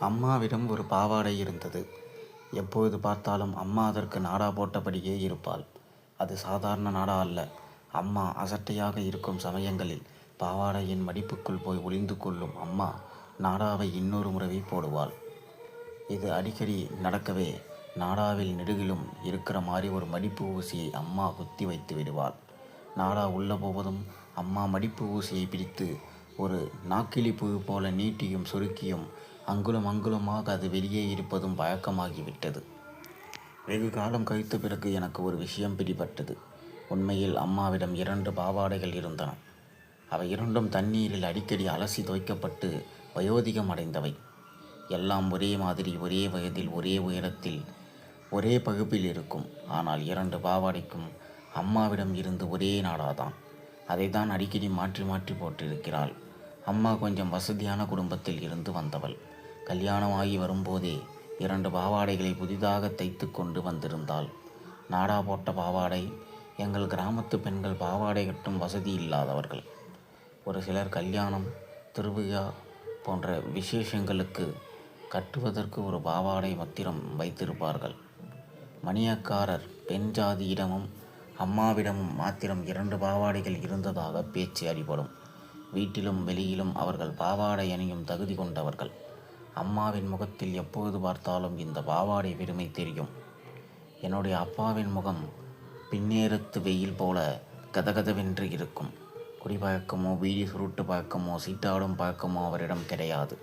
அம்மாவிடம் ஒரு பாவாடை இருந்தது. எப்பொழுது பார்த்தாலும் அம்மா அதற்கு நாடா போட்டபடியே இருப்பாள். அது சாதாரண நாடா அல்ல. அம்மா அசட்டையாக இருக்கும் சமயங்களில் பாவாடையின் மடிப்புக்குள் போய் ஒளிந்து கொள்ளும் அம்மா நாடாவை இன்னொரு முறை போடுவாள். இது அடிக்கடி நடக்கவே நாடாவில் நெடுகிலும் இருக்கிற மாதிரி ஒரு மடிப்பு ஊசியை அம்மா குத்தி வைத்து விடுவாள். நாடா உள்ள போவதும் அம்மா மடிப்பு ஊசியை பிடித்து ஒரு நாக்கிலி புழு போல நீட்டியும் சுருக்கியும் அங்குலம் அங்குலமாக அது வெளியே இருப்பதும் பழக்கமாகிவிட்டது வெகு காலம் கழித்த பிறகு எனக்கு ஒரு விஷயம் பிடிபட்டது. உண்மையில் அம்மாவிடம் இரண்டு பாவாடைகள் இருந்தன. அவை இரண்டும் தண்ணீரில் அடிக்கடி அலசி துவைக்கப்பட்டு வயோதிகம் அடைந்தவை. எல்லாம் ஒரே மாதிரி ஒரே வயதில் ஒரே உயரத்தில் ஒரே பகுப்பில் இருக்கும். ஆனால் இரண்டு பாவாடைக்கும் அம்மாவிடம் இருந்து ஒரே நாடாதான். அதை தான் அடிக்கடி மாற்றி மாற்றி போட்டிருக்கிறாள். அம்மா கொஞ்சம் வசதியான குடும்பத்தில் இருந்து வந்தவள். கல்யாணமாகி வரும்போதே இரண்டு பாவாடைகளை புதிதாக தைத்து கொண்டு வந்திருந்தாள். நாடா போட்ட பாவாடை எங்கள் கிராமத்து பெண்கள் பாவாடை கட்டும் வசதி இல்லாதவர்கள். ஒரு சிலர் கல்யாணம் திருவிழா போன்ற விசேஷங்களுக்கு கட்டுவதற்கு ஒரு பாவாடை மத்திரம் வைத்திருப்பார்கள். மணியக்காரர் பெண் ஜாதியிடமும் அம்மாவிடமும் மாத்திரம் இரண்டு பாவாடைகள் இருந்ததாக பேச்சு அடிபடும் வீட்டிலும் வெளியிலும் அவர்கள் பாவாடை அணியும் தகுதி கொண்டவர்கள். அம்மாவின் முகத்தில் எப்பொழுது பார்த்தாலும் இந்த பாவாடை பெருமை தெரியும். என்னுடைய அப்பாவின் முகம் பின்னேரத்து வெயில் போல கதகதவென்று இருக்கும். குடிப்பழக்கமோ வீடி சுருட்டு பழக்கமோ சீட்டாடும் பழக்கமோ அவரிடம் கிடையாது.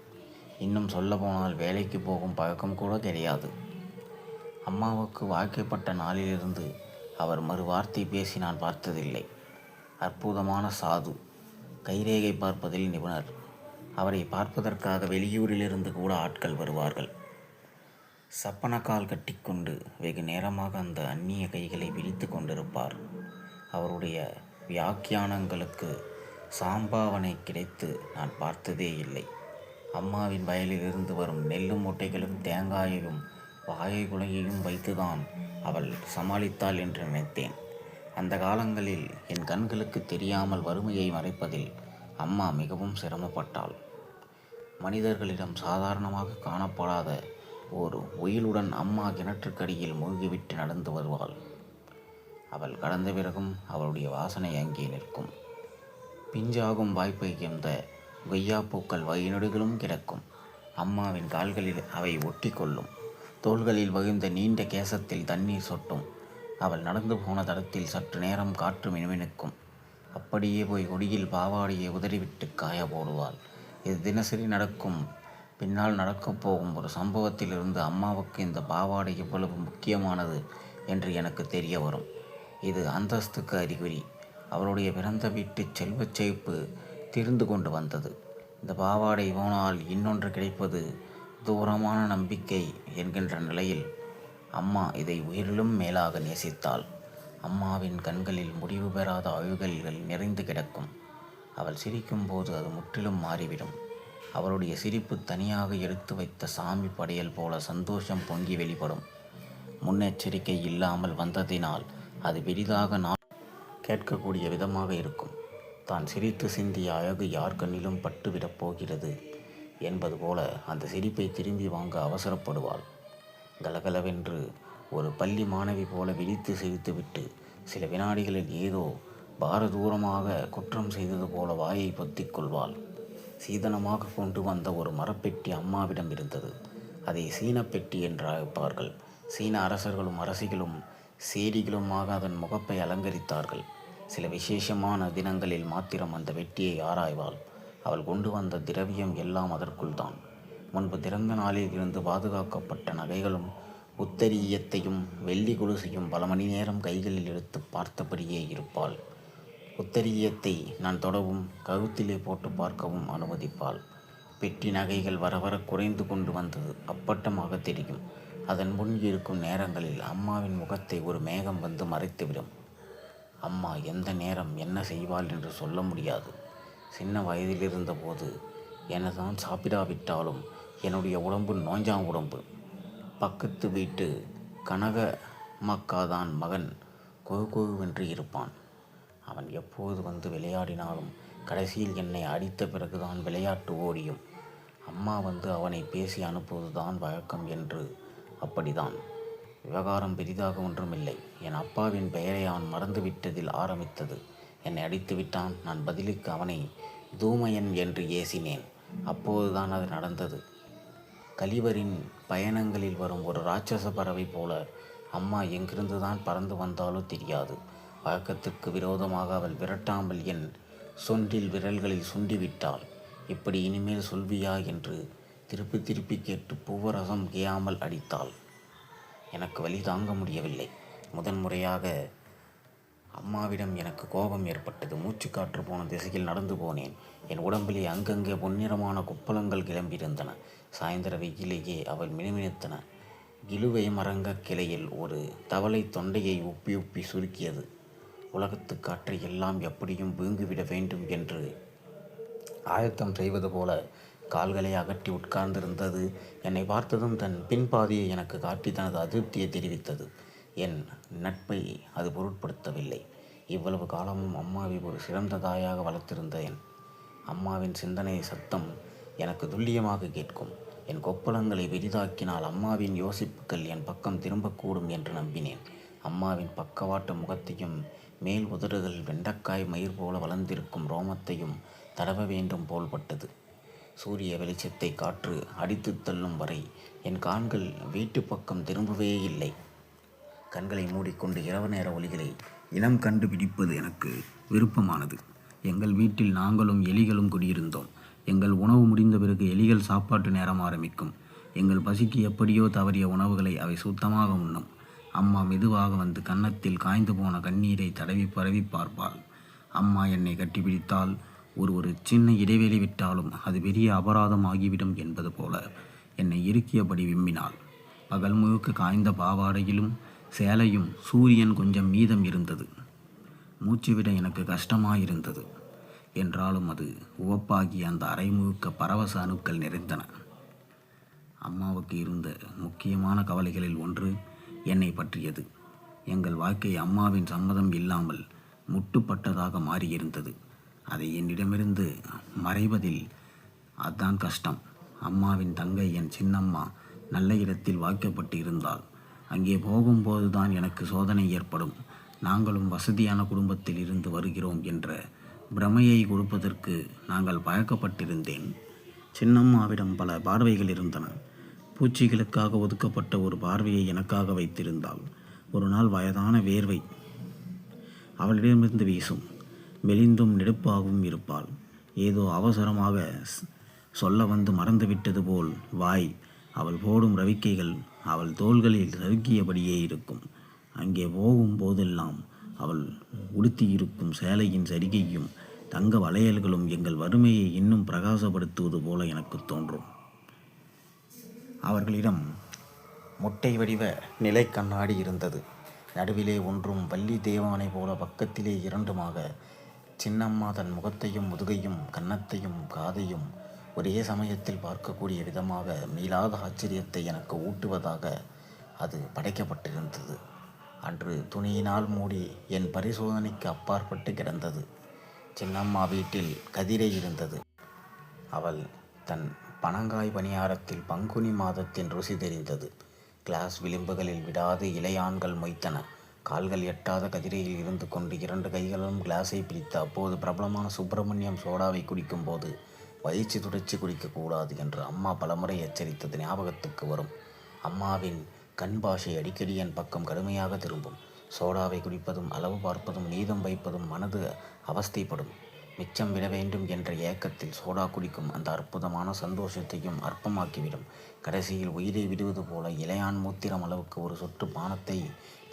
இன்னும் சொல்லப்போனால் வேலைக்கு போகும் பழக்கம் கூட கிடையாது. அம்மாவுக்கு வாழ்க்கைப்பட்ட நாளிலிருந்து அவர் மறு வார்த்தை பேசி நான் பார்த்ததில்லை. அற்புதமான சாது. கைரேகை பார்ப்பதில் நிபுணர். அவரை பார்ப்பதற்காக வெளியூரிலிருந்து கூட ஆட்கள் வருவார்கள். சப்பனக்கால் கட்டிக்கொண்டு வெகு நேரமாக அந்த அந்நிய கைகளை விழித்து கொண்டிருப்பார். அவருடைய வியாக்கியானங்களுக்கு சாம்பாவனை கிடைத்து நான் பார்த்ததே இல்லை. அம்மாவின் வயலிலிருந்து வரும் நெல்லும் முட்டைகளும் தேங்காயையும் வாயை குலையையும் வைத்துதான் அவள் சமாளித்தாள் என்று நினைத்தேன். அந்த காலங்களில் என் கண்களுக்கு தெரியாமல் வறுமையை மறைப்பதில் அம்மா மிகவும் சிரமப்பட்டாள். மனிதர்களிடம் சாதாரணமாக காணப்படாத ஒரு உயிலுடன் அம்மா கிணற்றுக்கடியில் மூழ்கிவிட்டு நடந்து வருவாள். அவள் கடந்த பிறகும் அவளுடைய வாசனை அங்கே நிற்கும். பிஞ்சாகும் வாய்ப்பை எந்த கொய்யாப்பூக்கள் வழிநடுகளும் கிடக்கும். அம்மாவின் கால்களில் அவை ஒட்டி கொள்ளும் தோள்களில் வகிழ்ந்த நீண்ட கேசத்தில் தண்ணீர் சொட்டும். அவள் நடந்து போன தடத்தில் சற்று நேரம் காற்று மினுமினுக்கும். அப்படியே போய் கொடியில் பாவாடியை உதறிவிட்டு காய போடுவாள். இது தினசரி நடக்கும். பின்னால் நடக்கப் போகும் ஒரு சம்பவத்திலிருந்து அம்மாவுக்கு இந்த பாவாடை எவ்வளவு முக்கியமானது என்று எனக்கு தெரிய வரும். இது அந்தஸ்துக்கு அறிகுறி. அவருடைய பிறந்த வீட்டு செல்வச் செழிப்பு திரிந்து கொண்டு வந்தது. இந்த பாவாடை போனால் இன்னொன்று கிடைப்பது தூரமான நம்பிக்கை என்கின்ற நிலையில் அம்மா இதை உயிரிலும் மேலாக நேசித்தாள். அம்மாவின் கண்களில் முடிவு பெறாத அழுகல்கள் நிறைந்து கிடக்கும். அவள் சிரிக்கும்போது அது முற்றிலும் மாறிவிடும். அவளுடைய சிரிப்பு தனியாக எடுத்து வைத்த சாமி படையல் போல சந்தோஷம் பொங்கி வெளிப்படும். முன்னெச்சரிக்கை இல்லாமல் வந்ததினால் அது பெரிதாக நான் கேட்கக்கூடிய விதமாக இருக்கும். தான் சிரித்து சிந்திய அழகு யார் கண்ணிலும் பட்டுவிடப் போகிறது என்பது போல அந்த சிரிப்பை திரும்பி வாங்க அவசரப்படுவாள். கலகலவென்று ஒரு பள்ளி மாணவி போல விழித்து சிரித்துவிட்டு சில வினாடிகளில் ஏதோ பாரதூரமாக குற்றம் செய்தது போல வாயை பொத்திக் கொள்வாள். சீதனமாக கொண்டு வந்த ஒரு மரப்பெட்டி அம்மாவிடம் இருந்தது. அதை சீனப்பெட்டி என்று அழைப்பார்கள். சீன அரசர்களும் அரசிகளும் சேரிகளுமாக அதன் முகப்பை அலங்கரித்தார்கள். சில விசேஷமான தினங்களில் மாத்திரம் அந்த வெட்டியை ஆராய்வாள். அவள் கொண்டு வந்த திரவியம் எல்லாம் அதற்குள் தான். முன்பு திறந்த நாளில் இருந்து பாதுகாக்கப்பட்ட நகைகளும் உத்தரியத்தையும் வெள்ளி கொலுசையும் பல மணி நேரம் கைகளில் எடுத்து பார்த்தபடியே இருப்பாள். உத்தரியத்தை நான் தொடவும் கழுத்திலே போட்டு பார்க்கவும் அனுமதிப்பாள். பெட்டி நகைகள் வர வர குறைந்து கொண்டு வந்தது அப்பட்டமாக தெரியும். அதன் முன் இருக்கும் நேரங்களில் அம்மாவின் முகத்தை ஒரு மேகம் வந்து மறைத்துவிடும். அம்மா எந்த நேரம்? என்ன செய்வாள்? என்று சொல்ல முடியாது. சின்ன வயதில் இருந்தபோது என்னதான் சாப்பிடாவிட்டாலும் என்னுடைய உடம்பு நோஞ்சான் உடம்பு. பக்கத்து வீட்டு கனக மக்காதான் மகன் கொகு கொகுவென்று இருப்பான். அவன் எப்போது வந்து விளையாடினாலும் கடைசியில் என்னை அடித்த பிறகுதான் விளையாட்டு ஓடியும். அம்மா வந்து அவனை பேசி அனுப்புவதுதான் வழக்கம் என்று அப்படிதான். விவகாரம் பெரிதாக ஒன்றுமில்லை. என் அப்பாவின் பெயரை அவன் மறந்துவிட்டதில் ஆரம்பித்தது. என்னை அடித்து விட்டான். நான் பதிலுக்கு அவனை தூமையன் என்று ஏசினேன். அப்போதுதான் அது நடந்தது. கலிவரின் பயணங்களில் வரும் ஒரு ராட்சச பறவை போல அம்மா எங்கிருந்து தான் பறந்து வந்தாலோ தெரியாது. வழக்கத்திற்கு விரோதமாக அவள் விரட்டாமல் என் சொன்றில் விரல்களில் சுண்டிவிட்டாள். இப்படி இனிமேல் சொல்வியா என்று திருப்பி திருப்பி கேட்டு பூவரசம் கேயாமல் அடித்தாள். எனக்கு வழி தாங்க முடியவில்லை. முதன்முறையாக அம்மாவிடம் எனக்கு கோபம் ஏற்பட்டது. மூச்சுக்காற்று போன திசையில் நடந்து போனேன். என் உடம்பிலே அங்கங்கே பொன்னிறமான குப்பளங்கள் கிளம்பியிருந்தன. சாயந்தர வெயிலேயே அவள் மினுமினுத்தன. இழுவை மரங்க கிளையில் ஒரு தவளை தொண்டையை உப்பி உப்பி சுருக்கியது. உலகத்து காற்றை எல்லாம் எப்படியும் வீங்கிவிட வேண்டும் என்று ஆயத்தம் செய்வது போல கால்களை அகற்றி உட்கார்ந்திருந்தது. என்னை பார்த்ததும் தன் பின்பாதியை எனக்கு காட்டி தனது அதிருப்தியை தெரிவித்தது. என் நட்பை அது பொருட்படுத்தவில்லை. இவ்வளவு காலமும் அம்மாவை ஒரு சிறந்த தாயாக வளர்த்திருந்த என் அம்மாவின் சிந்தனை சத்தம் எனக்கு துல்லியமாக கேட்கும். என் கொப்பளங்களை பெரிதாக்கினால் அம்மாவின் யோசிப்புகள் என் பக்கம் திரும்பக்கூடும் என்று நம்பினேன். அம்மாவின் பக்கவாட்டு முகத்தையும் மேல் உதடுகள் வெண்டைக்காய் மயிர் போல வளர்ந்திருக்கும் ரோமத்தையும் தடவ வேண்டும் போல்பட்டது சூரிய வெளிச்சத்தை காற்று அடித்துத் தள்ளும் வரை என் கான்கள் வீட்டு பக்கம் திரும்பவே இல்லை. கண்களை மூடிக்கொண்டு இரவு நேர ஒலிகளை இனம் கண்டுபிடிப்பது எனக்கு விருப்பமானது. எங்கள் வீட்டில் நாங்களும் எலிகளும் குடியிருந்தோம். எங்கள் உணவு முடிந்த பிறகு எலிகள் சாப்பாட்டு நேரம் ஆரம்பிக்கும். எங்கள் பசிக்கு எப்படியோ தவறிய உணவுகளை அவை சுத்தமாக உண்ணும். அம்மா மெதுவாக வந்து கன்னத்தில் காய்ந்து போன கண்ணீரை தடவி பரவி பார்ப்பாள். அம்மா என்னை கட்டிப்பிடித்தால் ஒரு ஒரு சின்ன இடைவெளி விட்டாலும் அது பெரிய அபராதம் ஆகிவிடும் என்பது போல என்னை இறுக்கியபடி விம்மினாள். பகல் முழுக்க காய்ந்த பாவாடையிலும் சேலையும் சூரியன் கொஞ்சம் மீதம் இருந்தது. மூச்சுவிட எனக்கு கஷ்டமாயிருந்தது. என்றாலும் அது உவப்பாகி அந்த அறை முழுக்க பரவச அணுக்கள் நிறைந்தன. அம்மாவுக்கு இருந்த முக்கியமான கவலைகளில் ஒன்று என்னை பற்றியது. எங்கள் வாழ்க்கை அம்மாவின் சம்மதம் இல்லாமல் முட்டுப்பட்டதாக மாறியிருந்தது. அதை என்னிடமிருந்து மறைவதில் அதுதான் கஷ்டம். அம்மாவின் தங்கை என் சின்னம்மா நல்ல இடத்தில் வாய்க்கப்பட்டு இருந்தால் அங்கே போகும்போது தான் எனக்கு சோதனை ஏற்படும். நாங்களும் வசதியான குடும்பத்தில் இருந்து வருகிறோம் என்ற பிரமையை கொடுப்பதற்கு நாங்கள் பழக்கப்பட்டிருந்தேன். சின்னம்மாவிடம் பல பார்வைகள் இருந்தன. பூச்சிகளுக்காக ஒதுக்கப்பட்ட ஒரு பார்வையை எனக்காக வைத்திருந்தாள். ஒரு நாள் வயதான வேர்வை அவளிடமிருந்து வீசும். மெலிந்தும் நெடுப்பாகவும் இருப்பாள். ஏதோ அவசரமாக சொல்ல வந்து மறந்துவிட்டது போல் வாய் அவள் போடும் ரவிக்கைகள் அவள் தோள்களில் சறுக்கியபடியே இருக்கும். அங்கே போகும் போதெல்லாம் அவள் உடுத்தியிருக்கும் சேலையின் சரிகையும் தங்க வளையல்களும் எங்கள் வறுமையை இன்னும் பிரகாசப்படுத்துவது போல எனக்கு தோன்றும். அவர்களிடம் முட்டை வடிவ நிலை கண்ணாடி இருந்தது. நடுவிலே ஒன்றும் வள்ளி தேவானை போல பக்கத்திலே இரண்டுமாக சின்னம்மா தன் முகத்தையும் முதுகையும் கன்னத்தையும் காதையும் ஒரே சமயத்தில் பார்க்கக்கூடிய விதமாக மீளாத ஆச்சரியத்தை எனக்கு ஊட்டுவதாக அது படைக்கப்பட்டிருந்தது. அன்று துணியினால் மூடி என் பரிசோதனைக்கு அப்பாற்பட்டு கிடந்தது. சின்னம்மா வீட்டில் கதிரை இருந்தது. அவள் தன் பனங்காய் பணியாரத்தில் பங்குனி மாதத்தின் ருசி தெரிந்தது. கிளாஸ் விளிம்புகளில் விடாது இலையான்கள் மொய்த்தன. கால்கள் எட்டாத கதிரையில் இருந்து கொண்டு இரண்டு கைகளும் கிளாஸை பிரித்து அப்போது பிரபலமான சுப்பிரமணியம் சோடாவை குடிக்கும்போது வயிற்று துடைச்சி குடிக்கக்கூடாது என்று அம்மா பலமுறை எச்சரித்தது ஞாபகத்துக்கு வரும். அம்மாவின் கண் பாஷை அடிக்கடி என் பக்கம் கடுமையாக திரும்பும். சோடாவை குடிப்பதும் அளவு பார்ப்பதும் நீதம் வைப்பதும் மனது அவஸ்தைப்படும். மிச்சம் விட வேண்டும் என்ற ஏக்கத்தில் சோடா குடிக்கும் அந்த அற்புதமான சந்தோஷத்தையும் அற்பமாக்கிவிடும். கடைசியில் உயிரை விடுவது போல இலையான் மூத்திரம் அளவுக்கு ஒரு சொட்டு பானத்தை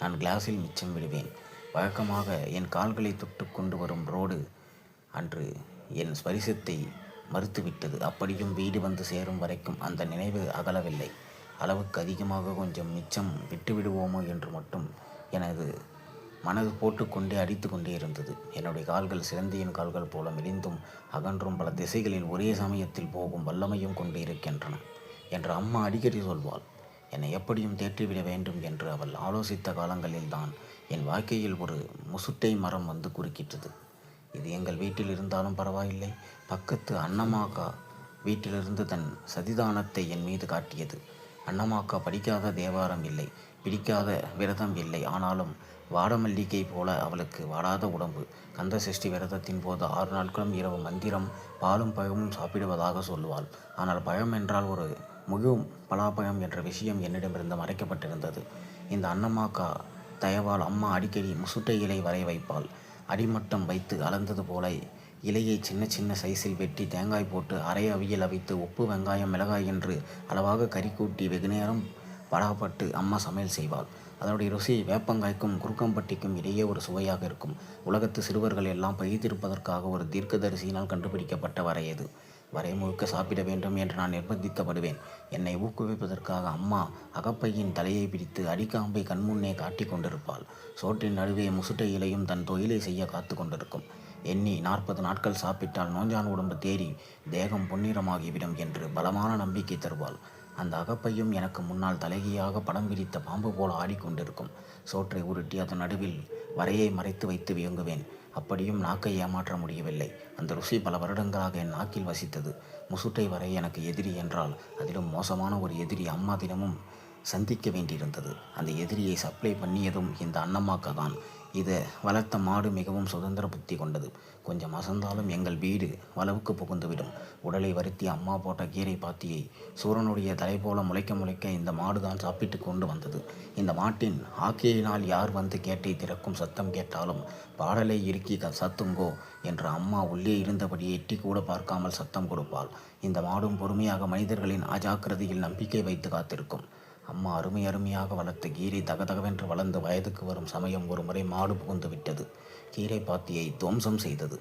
நான் கிளாஸில் மிச்சம் விடுவேன். வழக்கமாக என் கால்களை தொட்டு கொண்டு வரும் ரோடு அன்று என் ஸ்பரிசத்தை மறுத்துவிட்டது. அப்படியும் வீடு வந்து சேரும் வரைக்கும் அந்த நினைவு அகலவில்லை. அளவுக்கு அதிகமாக கொஞ்சம் மிச்சம் விட்டுவிடுவோமோ என்று மட்டும் எனது மனது போட்டுக்கொண்டே அடித்து கொண்டே இருந்தது. என்னுடைய கால்கள் சிலந்தியின் கால்கள் போல மெலிந்தும் அகன்றும் பல திசைகளில் ஒரே சமயத்தில் போகும் வல்லமையும் கொண்டு இருக்கின்றன என்று அம்மா அடிக்கடி சொல்வாள். என்னை எப்படியும் தேற்றிவிட வேண்டும் என்று அவள் ஆலோசித்த காலங்களில்தான் என் வாழ்க்கையில் ஒரு முசுட்டை மரம் வந்து குறுக்கிட்டது. இது எங்கள் வீட்டில் இருந்தாலும் பரவாயில்லை. பக்கத்து அன்னமாக்கா வீட்டிலிருந்து தன் சதிதானத்தை என் மீது காட்டியது. அன்னமாக்கா படிக்காத தேவாரம் இல்லை பிடிக்காத விரதம் இல்லை. ஆனாலும் வாடமல்லிகை போல அவளுக்கு வாடாத உடம்பு. கந்த சஷ்டி விரதத்தின் போது ஆறு நாட்களும் இரவு மந்திரம் பாலும் பழமும் சாப்பிடுவதாக சொல்லுவாள். ஆனால் பழம் என்றால் ஒரு முழு பலாப்பழம் என்ற விஷயம் என்னிடமிருந்து மறைக்கப்பட்டிருந்தது. இந்த அன்னமாக்கா தயவால் அம்மா அடிக்கடி முசுட்டை இலை வரை வைப்பாள். அடிமட்டம் வைத்து அளந்தது போல இலையை சின்ன சின்ன சைஸில் வெட்டி தேங்காய் போட்டு அரை அவியல் அவித்து உப்பு வெங்காயம் மிளகாய் என்று அளவாக கறி கூட்டி வெகுநேரம் படாப்பட்டு அம்மா சமையல் செய்வாள். அதனுடைய ருசி வேப்பங்காய்க்கும் குறுக்கம்பட்டிக்கும் இடையே ஒரு சுவையாக இருக்கும். உலகத்து சிறுவர்கள் எல்லாம் பழித்திருப்பதற்காக ஒரு தீர்க்கதரிசியினால் கண்டுபிடிக்கப்பட்ட வரையது வரை முழுக்க சாப்பிட வேண்டும் என்று நான் நிர்பந்திக்கப்படுவேன். என்னை ஊக்குவிப்பதற்காக அம்மா அகப்பையின் தலையை பிடித்து அடிக்காம்பை கண்முன்னே காட்டிக் கொண்டிருப்பாள். சோற்றின் நடுவே முசுட்டை இலையும் தன் தொழிலை செய்ய காத்து கொண்டிருக்கும். எண்ணி நாற்பது நாட்கள் சாப்பிட்டால் நோஞ்சான் உடம்பு தேறி தேகம் பொன்னிறமாகிவிடும் என்று பலமான நம்பிக்கை தருவாள். அந்த அகப்பையும் எனக்கு முன்னால் தலைகியாக படம் பிடித்த பாம்பு போல ஆடிக்கொண்டிருக்கும். சோற்றை உருட்டி அதன் நடுவில் வரையை மறைத்து வைத்து வியங்குவேன். அப்படியும் நாக்கை ஏமாற்ற முடியவில்லை. அந்த ருசி பல வருடங்களாக என் நாக்கில் வசித்தது. முசுட்டை வரை எனக்கு எதிரி என்றால் அதிலும் மோசமான ஒரு எதிரி அம்மா தினமும் சந்திக்க வேண்டியிருந்தது. அந்த எதிரியை சப்ளை பண்ணியதும் இந்த அன்னம்மாக்கா தான். இதை வளர்த்த மாடு மிகவும் சுதந்திர புத்தி கொண்டது. கொஞ்சம் அசந்தாலும் எங்கள் வீடு வளவுக்கு புகுந்துவிடும். உடலை வருத்தி அம்மா போட்ட கீரை பாத்தியை சூரனுடைய தலை போல முளைக்க முளைக்க இந்த மாடு தான் சாப்பிட்டு கொண்டு வந்தது. இந்த மாட்டின் ஆக்கியினால் யார் வந்து கேட்டை திறக்கும் சத்தம் கேட்டாலும் பாடலை இறுக்கி க- சத்துங்கோ என்று அம்மா உள்ளே இருந்தபடியே எட்டி கூட பார்க்காமல் சத்தம் கொடுப்பாள். இந்த மாடும் பொறுமையாக மனிதர்களின் அஜாக்கிரதையில் நம்பிக்கை வைத்து காத்திருக்கும். அம்மா அருமை அருமையாக வளர்த்த கீரை தகதகவென்று வளர்ந்து வயதுக்கு வரும் சமயம் ஒரு முறை மாடு புகுந்து விட்டது. கீரை பாத்தியை துவம்சம் செய்தது.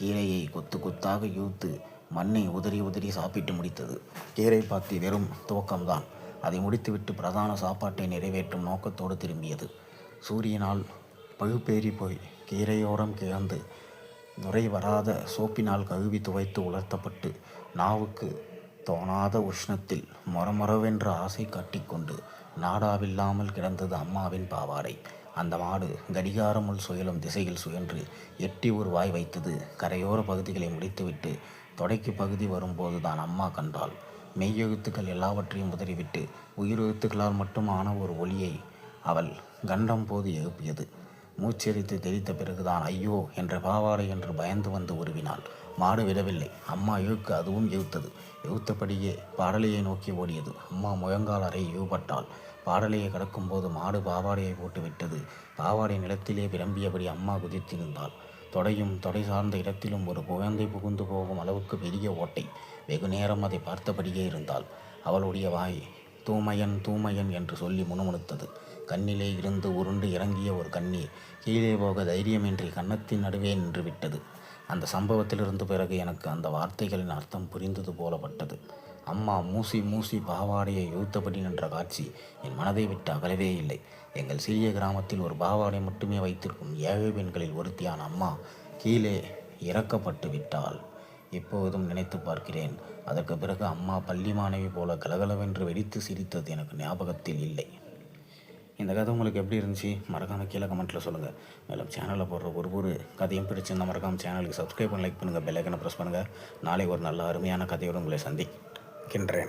கீரையை கொத்து கொத்தாக யூத்து மண்ணை உதறி உதறி சாப்பிட்டு முடித்தது. கீரை பாத்தி வெறும் துவக்கம்தான். அதை முடித்துவிட்டு பிரதான சாப்பாட்டை நிறைவேற்றும் நோக்கத்தோடு திரும்பியது. சூரியனால் பழுப்பேறி போய் கீரையோரம் கிழந்து நுரை வராத சோப்பினால் கழுவி துவைத்து உலர்த்தப்பட்டு நாவுக்கு தோணாத உஷ்ணத்தில் மொரமொரவென்ற ஆசை காட்டிக்கொண்டு நாடாவில்லாமல் கிடந்தது அம்மாவின் பாவாடை. அந்த மாடு கடிகாரமுள் சுயலும் திசையில் சுயன்று எட்டி ஒரு வாய் வைத்தது கரையோர பகுதிகளை முடித்துவிட்டு தொடைக்கு பகுதி வரும்போது தான் அம்மா கண்டாள். மெய்யெழுத்துக்கள் எல்லாவற்றையும் உதறிவிட்டு உயிரெழுத்துக்களால் மட்டுமான ஒரு ஒளியை அவள் கண்டம் போது எழுப்பியது. மூச்செரித்து தெரித்த பிறகுதான் ஐயோ என்ற பாவாடை என்று பயந்து வந்து உருவினாள். மாடு விடவில்லை அம்மா இழுக்கு அதுவும் இழுத்தது இழுத்தபடியே பாடலையை நோக்கி ஓடியது. அம்மா முழங்காலரை அறை இழுபட்டாள் பாடலையை கடக்கும்போது மாடு பாவாடையை போட்டுவிட்டது பாவாடை நிலத்திலே விளம்பியபடி அம்மா குதித்திருந்தாள். தொடையும் தொடை சார்ந்த இடத்திலும் ஒரு குழந்தை புகுந்து போகும் அளவுக்கு பெரிய ஓட்டை. வெகு நேரம் அதை பார்த்தபடியே இருந்தாள். அவளுடைய வாய் தூமையன் தூமையன் என்று சொல்லி முணுமுணுத்தது. கண்ணிலே இருந்து உருண்டு இறங்கிய ஒரு கண்ணீர். கீழே போக தைரியமின்றி கன்னத்தின் நடுவே நின்று விட்டது. அந்த சம்பவத்திலிருந்து பிறகு எனக்கு அந்த வார்த்தைகளின் அர்த்தம் புரிந்தது போலப்பட்டது. அம்மா மூசி மூசி பாவாடையை இழுத்தபடி நின்ற காட்சி என் மனதை விட்டு அகலவே இல்லை. எங்கள் சிறிய கிராமத்தில் ஒரு பாவாடை மட்டுமே வைத்திருக்கும் ஏழை பெண்களில் ஒருத்தியான அம்மா கீழே இறக்கப்பட்டு விட்டாள். இப்போதும் நினைத்து பார்க்கிறேன். அதற்கு பிறகு அம்மா பள்ளி மாணவி போல கலகலவென்று வெடித்து சிரித்தது எனக்கு ஞாபகத்தில் இல்லை. இந்த கதை உங்களுக்கு எப்படி இருந்துச்சு மறக்காமல் கீழே கமெண்ட்டில் சொல்லுங்கள் மேலும் சேனலில் போடுற ஒரு ஒரு கதையும் பிடிச்சிருந்தா மறக்காமல் சேனலுக்கு சப்ஸ்கிரைப் பண்ணி லைக் பண்ணுங்கள் பெல்லைக்கனை ப்ரெஸ் பண்ணுங்கள் நாளை ஒரு நல்ல அருமையான கதையோடு உங்களை சந்திக்கின்றேன்.